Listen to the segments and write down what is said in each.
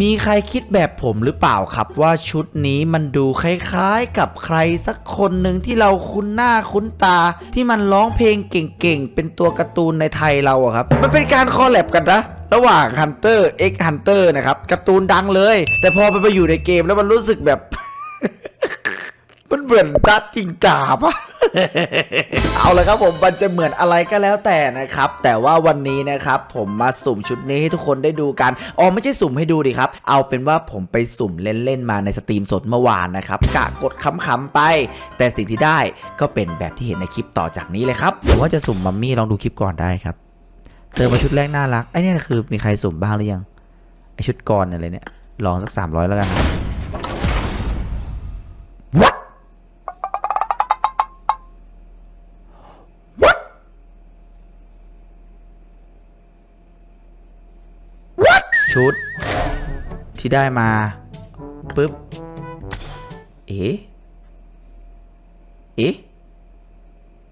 มีใครคิดแบบผมหรือเปล่าครับว่าชุดนี้มันดูคล้ายๆ กับใครสักคนหนึ่งที่เราคุ้นหน้าคุ้นตา ที่มันร้องเพลงเก่งๆ เป็นตัวการ์ตูนในไทยเราอะครับ มันเป็นการคอลแลบกันนะระหว่าง Hunter X Hunter นะครับการ์ตูนดังเลย แต่พอไปไปอยู่ในเกมแล้วมันรู้สึกแบบ มันเหมือนจัดจริงจ่าปะเอาละครับผมมันจะเหมือนอะไรก็แล้วแต่นะครับ แต่ว่าวันนี้นะครับผมมาสุ่มชุดนี้ให้ทุกคนได้ดูกันอ๋อไม่ใช่สุ่มให้ดูดิครับ เอาเป็นว่าผมไปสุ่มเล่นๆมาในสตรีมสดเมื่อวานนะครับกะกดคำๆไป แต่สิ่งที่ได้ก็เป็นแบบที่เห็นในคลิปต่อจากนี้เลยครับผมว่าจะสุ่มมัมมี่ลองดูคลิปก่อนได้ครับเติมมาชุดแรกน่ารักไอ้เนี่ยคือมีใครสุ่มบ้างหรือยังไอชุดกรอะไรเนี่ยลองสัก300แล้วกันครับ ชุดที่ได้มาปุ๊บ เอ๊ะเอ๊ะ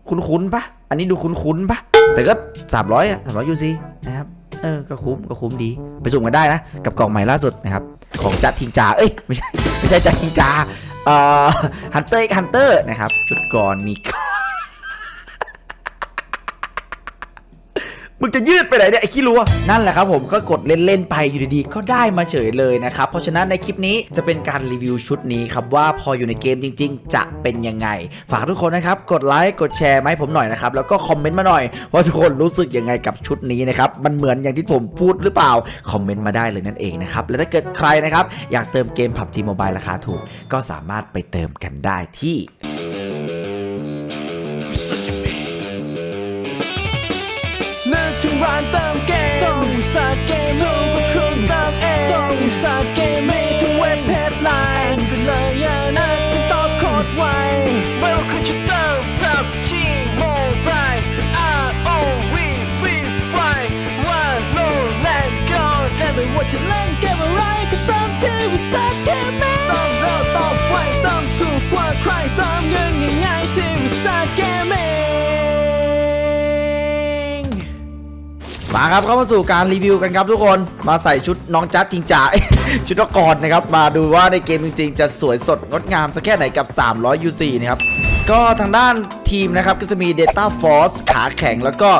คุ้นๆปะอันนี้ดูคุ้นๆปะแต่ก็ 300อะ300ยูซีนะครับ เออ ก็คุ้ม ก็คุ้มดี ไปสุ่มกันได้นะ กับกล่องใหม่ล่าสุดนะครับ ของจัดทิงจา เอ้ย ไม่ใช่ ไม่ใช่จัดทิงจา เอ่อ ฮันเตอร์ฮันเตอร์นะครับ ชุดกรอนมี มึงจะยืดไปไหนเนี่ยไอ้ขี้รัวนั่นแหละครับผมก็กดเล่นๆไปอยู่ดีๆก็ได้มาเฉยเลยนะครับเพราะฉะนั้นในคลิปนี้จะเป็นการรีวิวชุดนี้ครับว่าพออยู่ในเกมจริง ๆ จะเป็นยังไง ฝากทุกคนนะครับกดไลค์กดแชร์มาให้ผมหน่อยนะครับแล้วก็คอมเมนต์มาหน่อยว่าทุกคนรู้สึกยังไงกับชุดนี้นะครับมันเหมือนอย่างที่ผมพูดหรือเปล่าคอมเมนต์มาได้เลยนั่นเองนะครับและถ้าเกิดใครนะครับอยากเติมเกม PUBG Mobile ราคาถูก ก็สามารถไปเติมกันได้ที่ มาครับเข้ามาสู่การรีวิวกันครับทุกคนมาใส่ชุดน้องจัดจริงจ่าชุดนักกรนะครับมาดูว่าในเกมจริง ๆ จะสวยสดงดงามสักแค่ไหนกับ 300 UC นะครับก็ทางด้านทีมนะครับก็จะมี Data Force ขาแข็งแล้วก็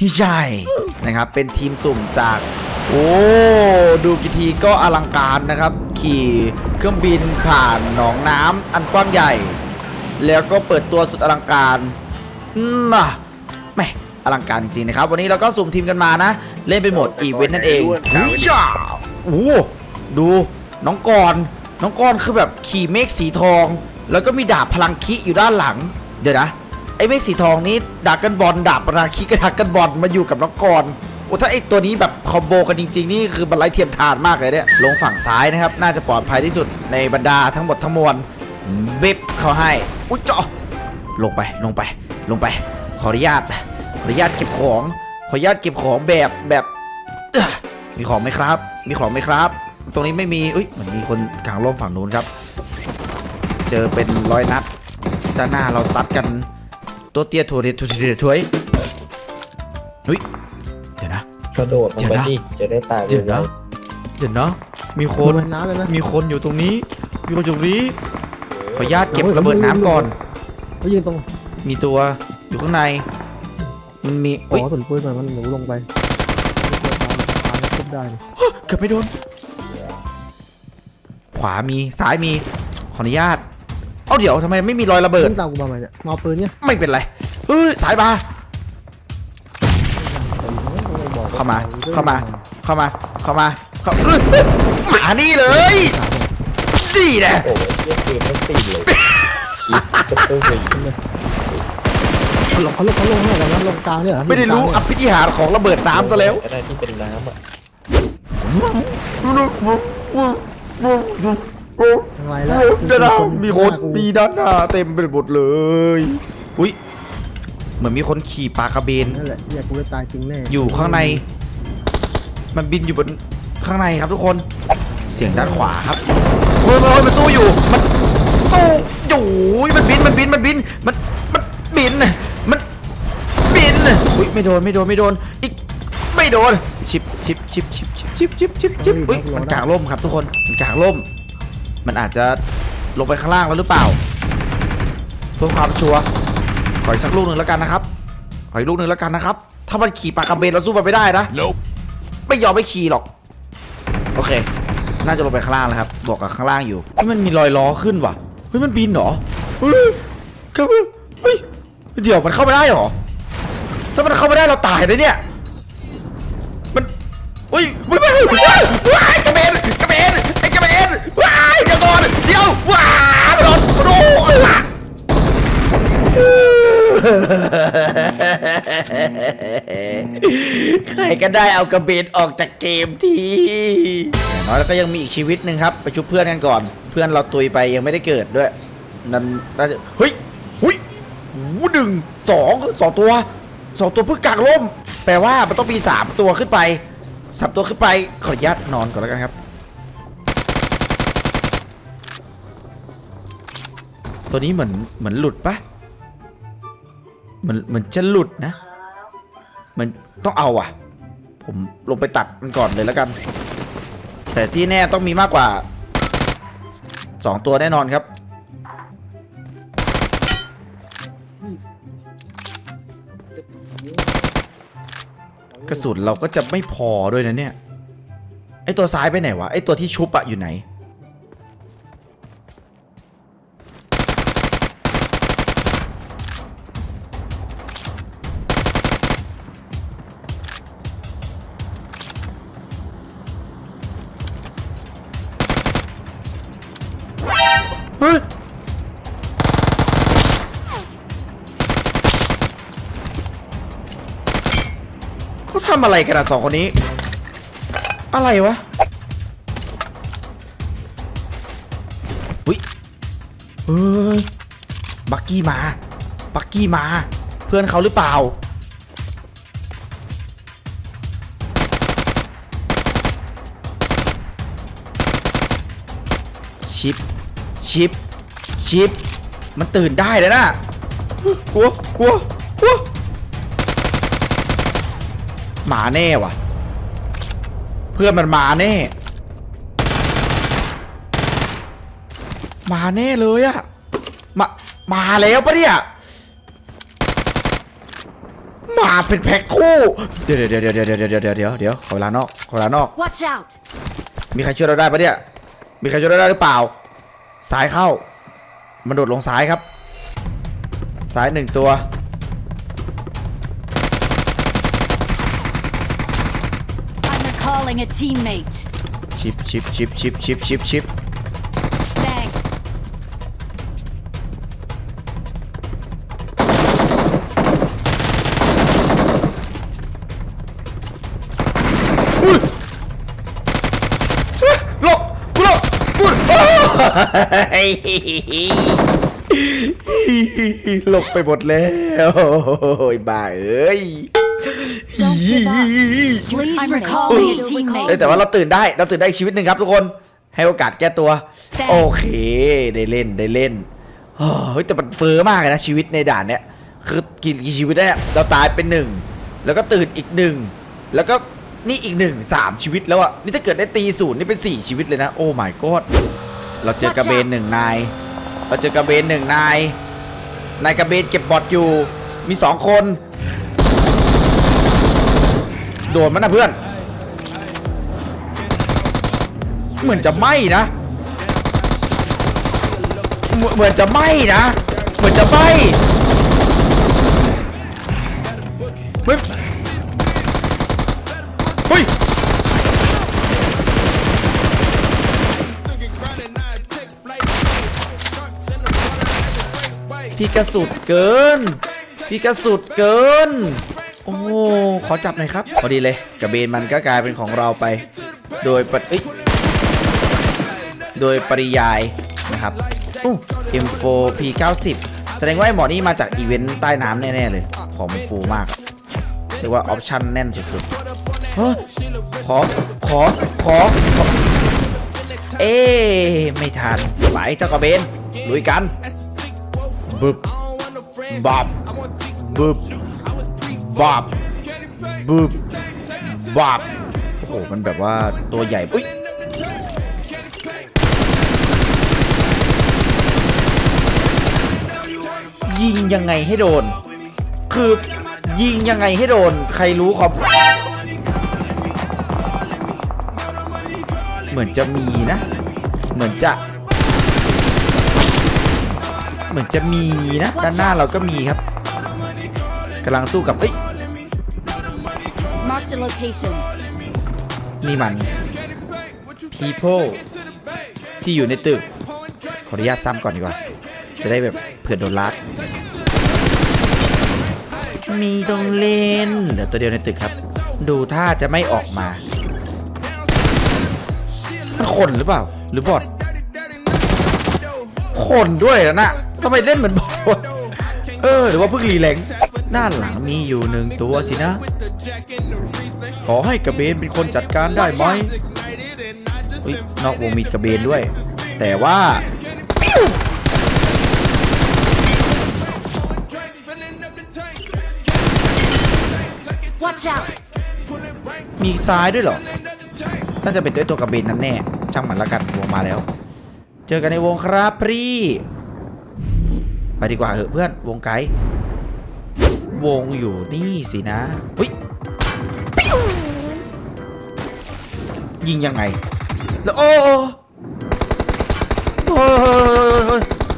ฮิจายนะครับเป็นทีมสุ่มจาก โอ้ดูกี่ทีก็อลังการนะครับ ขี่เครื่องบินผ่านหนองน้ำอันกว้างใหญ่ แล้วก็เปิดตัวสุดอลังการน่ะ อลังการจริงๆนะครับ วันนี้เราก็สุ่มทีมกันมานะ เล่นเป็นโหมดอีเวนต์นั่นเองจ้าโอ้โหดูน้องกรณ์น้องกรณ์คือแบบขี่เมฆสีทอง แล้วก็มีดาบพลังคิอยู่ด้านหลัง เดี๋ยวนะไอ้เมฆสีทองนี้ดาบกันบอลดาบพลังคิกับดาบกันบอลมาอยู่กับน้องกรณ์โอ้ถ้าไอ้ตัวนี้แบบคอมโบกันจริง ๆ นี่คือมันไร้เทียมทานมากเลยเนี่ยลงฝั่งซ้ายนะครับ น่าจะปลอดภัยที่สุดในบรรดาทั้งหมดทั้งมวลบิบเขาให้ อุ้ยเจาะลงไปลงไปลงไป ขออนุญาตข ออนุญาตเก็บของขออนุญาตเก็บของแบบแบบเอ้อมีของไหมครับ มีของไหมครับ ตรงนี้ไม่มีอุ้ยเหมือนมีคนกลางร่มฝั่งนู้นครับ เจอเป็นร้อยนัดด้านหน้าเราซัดกันตัวเตี้ยถั่วเด็ดถั่วเด็ดถั่วเฮ้ยเดี๋ยวนะกระโดดลงไปดิจะได้ตายเดี๋ยวนะเดี๋ยวนะมีคนมันน้ำเลยนะมีคนอยู่ตรงนี้ มีคนอยู่ตรงนี้ ขออนุญาตเก็บระเบิดน้ำก่อนเขายืนตรงมีตัวอยู่ข้างใน มันมีขอุ้ยอสนปืนหน่อยมันหนูลงไปทุบได้เลยเกือบไม่โดน ขวามีซ้ายมี ขออนุญาต เอาเดี๋ยวทำไมไม่มีรอยระเบิดขึ้นตามกูมาไหมเนี่ยมาเอาปืนเนี่ยไม่เป็นไรเฮ้ยสายมา เข้ามา เข้ามา เข้ามา เข้ามา เข้าเอ้ยหมานี่เลยดีนะโอ้โหเทียบเกมไม่ตีเลยคิดจะตู้สี เขาลงเขาลงเขาลงเนี่ยแล้วลงกลางเนี่ยเหรอไม่ได้รู้อภิธิหารของระเบิดน้ำซะแล้วอะไรที่เป็นน้ำอะอะไรแล้วเดี๋ยวนะมีคนมีด้านหน้าเต็มไปหมดเลย อุ้ยเหมือนมีคนขี่ปลากระเบนนั่นแหละอยากกูจะตายจริงแน่อยู่ข้างใน มันบินอยู่บนข้างในครับทุกคน เสียงด้านขวาครับเฮ้ยเฮ้ยมันสู้อยู่ มันสู้อยู่มันบินมันบินมันบินมันมันบินมันบิน อุ้ยไม่โดนไม่โดนไม่โดนอีกไม่โดนชิปชิปชิปชิปชิปชิปชิปชิปชิปอุ้ยมันกลางร่มครับทุกคนมันกลางร่ม มันอาจจะลงไปข้างล่างแล้วหรือเปล่าเพื่อความชัวร์ขออีกสักลูกหนึ่งแล้วกันนะครับขออีกลูกหนึ่งแล้วกันนะครับ ถ้ามันขี่ปากกระเบนเราสู้มันไม่ได้นะไม่ยอมไม่ขี่หรอก โอเค น่าจะลงไปข้างล่างแล้วครับบอกกับข้างล่างอยู่เฮ้ยมันมีรอยล้อขึ้นว่ะเฮ้ยมันบินเหรอเฮ้ยครับเฮ้ยเดี๋ยวมันเข้าไม่ได้เหรอ ถ้ามันเข้าไม่ได้เราตายเลยเนี่ย มันเฮ้ยไม่ไม่ว้ายว้ายกระเบนกระเบนไอ้กระเบนว้ายเดี๋ยวก่อนเดี๋ยวว้ายโดนโดนว้าใครก็ได้เอากระเบนออกจากเกมทีอย่างน้อยแล้วก็ยังมีอีกชีวิตหนึ่งครับ ไปชุบเพื่อนกันก่อน เพื่อนเราตุยไปยังไม่ได้เกิดด้วยนั่นน่าจะเฮ้ยหุยหูหนึ่งสองสองตัว สองตัวเพื่อกลางร่ม แปลว่ามันต้องมีสามตัวขึ้นไปสามตัวขึ้นไปขออนุญาตนอนก่อนแล้วกันครับ ตัวนี้เหมือนเหมือนหลุดปะเหมือนเหมือนจะหลุดนะมันต้องเอาอะ ผมลงไปตัดมันก่อนเลยแล้วกัน แต่ที่แน่ต้องมีมากกว่าสองตัวแน่นอนครับ กระสุนเราก็จะไม่พอด้วยนะเนี่ย ไอตัวซ้ายไปไหนวะ ไอตัวที่ชุบอะอยู่ไหนำอะไรกันอะสองคนนี้ อะไรวะอุ้ยเฮ้ยบักกี้มา บักกี้มา เพื่อนเขาหรือเปล่า ชิป ชิป ชิป มันตื่นได้เลยนะกลัวกลัวกลัว หมาแน่ว่ะ เพื่อนมันมาแน่มาแน่เลยอะมามาแล้วปะเนี่ยมาเป็นแพ็คคู่เดี๋ยวเดี๋ยวเดี๋ยวเดี๋ยวเดี๋ยวเดี๋ยวเดี๋ยวเดี๋ยวเดี๋ยวขอเวลานอกขอเวลานอก Watch out! มีใครช่วยเราได้ปะเนี่ยมีใครช่วยเราได้หรือเปล่าซ้ายเข้า มันโดดลงซ้ายครับ ซ้ายหนึ่งตัว I'm recalling a teammate. ชิปชิปชิปชิปชิปชิปชิป Thanks. หลบกูหลบกูโอ้ยหลบไปหมดแล้วโอ้ยบ้าเอ้ย I'm recalling a เอ้ย teammate. แต่ว่าเราตื่นได้เราตื่นได้อีกชีวิตหนึ่งครับทุกคนให้โอกาสแก้ตัว Thanks โอเค ได้เล่นได้เล่นเฮ้ยแต่มันเฟอร์มากเลยนะชีวิตในด่านเนี้ยคือกี่กี่ชีวิตได้เนี่ยเราตายเป็นหนึ่งแล้วก็ตื่นอีกหนึ่งแล้วก็นี่อีกหนึ่งสามชีวิตแล้วอะนี่ถ้าเกิดได้ตีศูนย์นี่เป็นสี่ชีวิตเลยนะโอ้ my god เราเจอกระเบนหนึ่งนายเราเจอกระเบนหนึ่งนายนายกระเบนเก็บบอทอยู่มีสองคน โดนมันนะเพื่อน เหมือนจะไหม้นะ เหมือนจะไหม้นะ เหมือนจะไหม้เฮ้ยเฮ้ยพี่กระสุดเกินพี่กระสุดเกิน โอ้ขอจับหน่อยครับ พอดีเลย กระเบนมันก็กลายเป็นของเราไป โดยปริเอ้ยโดยปริยายนะครับอู้ M4 P90 แสดงว่าไอ้หมอนี่มาจากอีเวนต์ใต้น้ำแน่ ๆ เลย ของมันฟูมากเรียกว่าออปชั่นแน่นสุดๆเฮ้ยขอขอ ขอ ขอ เอ๊ะไม่ทันไปเจ้ากระเบนลุยกันบึบบับบึบ บับบึบวาบโอ้โห มันแบบว่าตัวใหญ่อุ้ยยิงยังไงให้โดน คือยิงยังไงให้โดน ใครรู้ครับ เหมือนจะมีนะ เหมือนจะ เหมือนจะมีนะ ด้านหน้าเราก็มีครับกำลังสู้กับเอ้ย Marked a location. นี่มัน people ที่อยู่ในตึก ขออนุญาตซ้ำก่อนดีกว่า จะได้แบบเผื่อโดนลัดมีตรงเลนเดี๋ยวตัวเดียวในตึกครับ ดูท่าจะไม่ออกมา มันคนหรือเปล่า หรือบอทคนด้วยนะน่ะทำไมเล่นเหมือนบอทเออ หรือว่าเพิ่งรีแลงซ์ ด้านหลังมีอยู่หนึ่งตัวสินะ ขอให้กระเบนเป็นคนจัดการได้ไหมอุ๊ยนอกวงมีกระเบนด้วย แต่ว่า Watch out! มีซ้ายด้วยเหรอ น่าจะเป็นด้วยตัวกระเบนนั่นแน่ ช่างมันละกันวงมาแล้ว เจอกันในวงครับพี่ ไปดีกว่าเหอะเพื่อนวงไกด์ วงอยู่นี่สินะอุ้ยปิ้วยิงยังไง แล้วโอ้โอ้ย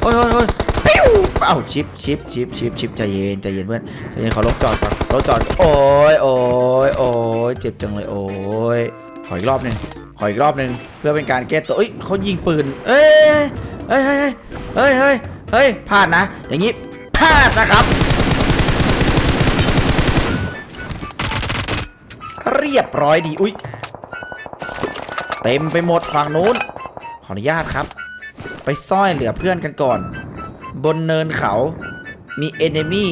โอ้ยโอ้ยโอ้ยปิ้วเอ้าชิปชิปชิปชิปชิปใจเย็นใจเย็นเพื่อนใจเย็นขอลบจอดก่อนลบจอดโอ้ยโอ้ยโอ้ยเจ็บจังเลยโอ้ยขออีกรอบหนึ่งขออีกรอบหนึ่งเพื่อเป็นการแก้ตัวเอ้ยเขายิงปืน เอ้ยเฮ้ยเฮ้ยเฮ้ยเฮ้ยเฮ้ยพลาดนะ อย่างงี้พลาดนะครับ เรียบร้อยดี อุ้ยเต็มไปหมดฝั่งนู้น ขออนุญาตครับ ไปซ่อยเหลือเพื่อนกันก่อน บนเนินเขามีเอนมี่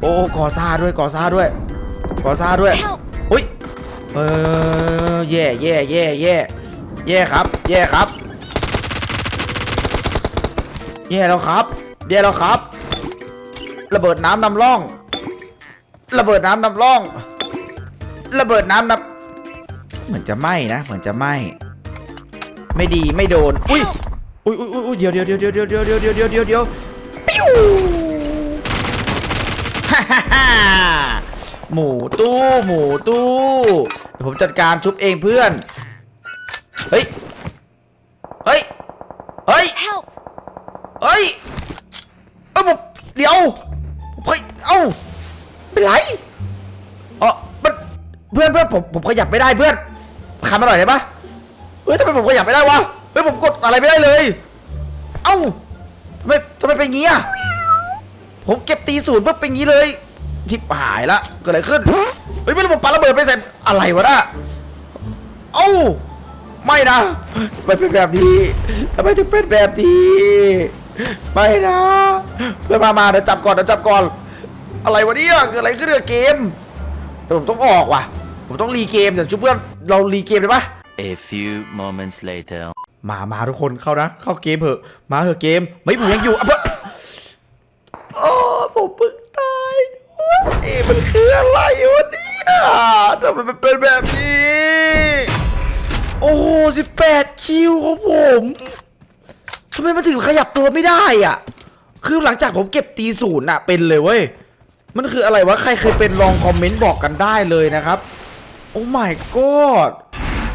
โอ้กอซ่าด้วยกอซ่าด้วยกอซ่าด้วย Help! อุ้ยเออแย่แย่แย่แย่แย่ครับ แย่ครับ แย่แล้วครับ แย่แล้วครับ ระเบิดน้ำนำร่อง ระเบิดน้ำนำร่อง ระเบิดน้ำนำเหมือนจะไหม้นะ เหมือนจะไหม้ไม่ดีไม่โดน อุ้ยอุ้ยอุ้ยอุ้ยเดี๋ยวเดี๋ยวเดี๋ยวเดี๋ยวเดี๋ยวเดี๋ยวเดี๋ยวเดี๋ยวเดี๋ยวเดี๋ยวปิ้วฮ่าฮ่าฮ่าหมูตู้หมูตู้เดี๋ยวผมจัดการชุบเองเพื่อน เฮ้ย เฮ้ย เฮ้ย Help! เฮ้ย เอ้าผมเดี๋ยว เฮ้ย เอ้าเป็นไร ผมผมขยับไม่ได้เพื่อนขันมาหน่อยได้ปะเฮ้ยทำไมผมขยับไม่ได้วะเฮ้ยผมกดอะไรไม่ได้เลย เอ้าทำไมทำไมเป็นงี้อะผมเก็บตีศูนย์ปุ๊บเป็นงี้เลยชิบหายละเกิดอะไรขึ้นเฮ้ยไม่รู้ผมปาระเบิดไปใส่อะไรวะน่ะเอ้าไม่นะทำไมเป็นแบบนี้ทำไมถึงเป็นแบบนี้ไม่นะเพื่อนมามาเดี๋ยวจับก่อนเดี๋ยวจับก่อน อะไรวะเนี่ยเกิดอะไรขึ้นกับเกมเดี๋ยวผมต้องออกว่ะ ผมต้องรีเกมเดี๋ยวชุบเพื่อนเรารีเกมได้ปะ A few moments later. มามาทุกคนเข้านะ เข้าเกมเถอะ มาเถอะเกม ไม่ผมยังอยู่อะเพื่อนโอ้ผมเพิ่งตายด้วยมันคืออะไรวะเนี่ยทำไมมันเป็นแบบนี้ โอ้โห18คิวของผมทำไมมันถึงขยับตัวไม่ได้อะ คือหลังจากผมเก็บตีศูนย์อะเป็นเลยเว้ย มันคืออะไรวะ ใครเคยเป็นลองคอมเมนต์บอกกันได้เลยนะครับ โอ้ my god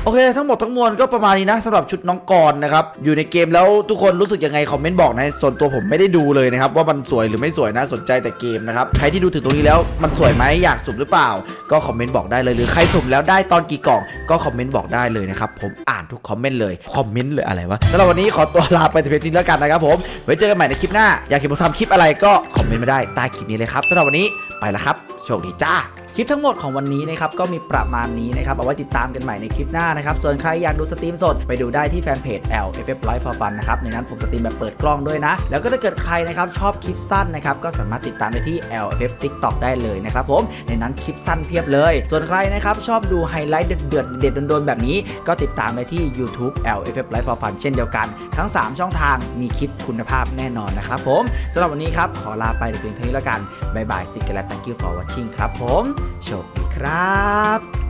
โอเค ทั้งหมดทั้งมวลก็ประมาณนี้นะสำหรับชุดน้องกรนะครับ อยู่ในเกมแล้วทุกคนรู้สึกยังไง คอมเมนต์บอกนะ ส่วนตัวผมไม่ได้ดูเลยนะครับ ว่ามันสวยหรือไม่สวยนะสนใจแต่เกมนะครับ ใครที่ดูถึงตรงนี้แล้วมันสวยไหมอยากสุ่มหรือเปล่า ก็คอมเมนต์บอกได้เลยหรือใครสุ่มแล้วได้ตอนกี่กล่อง ก็คอมเมนต์บอกได้เลยนะครับผมอ่านทุกคอมเมนต์เลยคอมเมนต์เลยอะไรวะสำหรับวันนี้ขอตัวลาไปแต่เพียงเท่านี้แล้วกันนะครับผมไว้เจอกันใหม่ในคลิปหน้าอยากเห็นผมทำคลิปอะไรก็คอมเมนต์มาได้ใต้คลิปนี้เลยครับสำหรับวันนี้ไปแล้วครับโชคดีจ้า ลิปทั้งหมดของวันนี้นะครับก็มีประมาณนี้นะครับเอาไว้ติดตามกันใหม่ในคลิปหน้านะครับส่วนใครอยากดูสตรีมสดไปดูได้ที่แฟนเพจ LFF Live for Fun นะครับในนั้นผมสตรีมแบบเปิดกล้องด้วยนะ แล้วก็ถ้าเกิดใครนะครับชอบคลิปสั้นนะครับก็สามารถติดตามได้ที่ LFF TikTok ได้เลยนะครับผมในนั้นคลิปสั้นเพียบเลย ส่วนใครนะครับชอบดูไฮไลท์เดือดเด็ดโดนๆแบบนี้ ก็ติดตามได้ที่ YouTube LFF Live for Fun เช่นเดียวกัน ทั้ง 3 ช่องทางมีคลิปคุณภาพแน่นอนนะครับผมสำหรับวันนี้ครับขอลาไปเพียงเท่านี้แล้วกันบายบายสิกและ thank you for watching ครับผมโชคดีครับ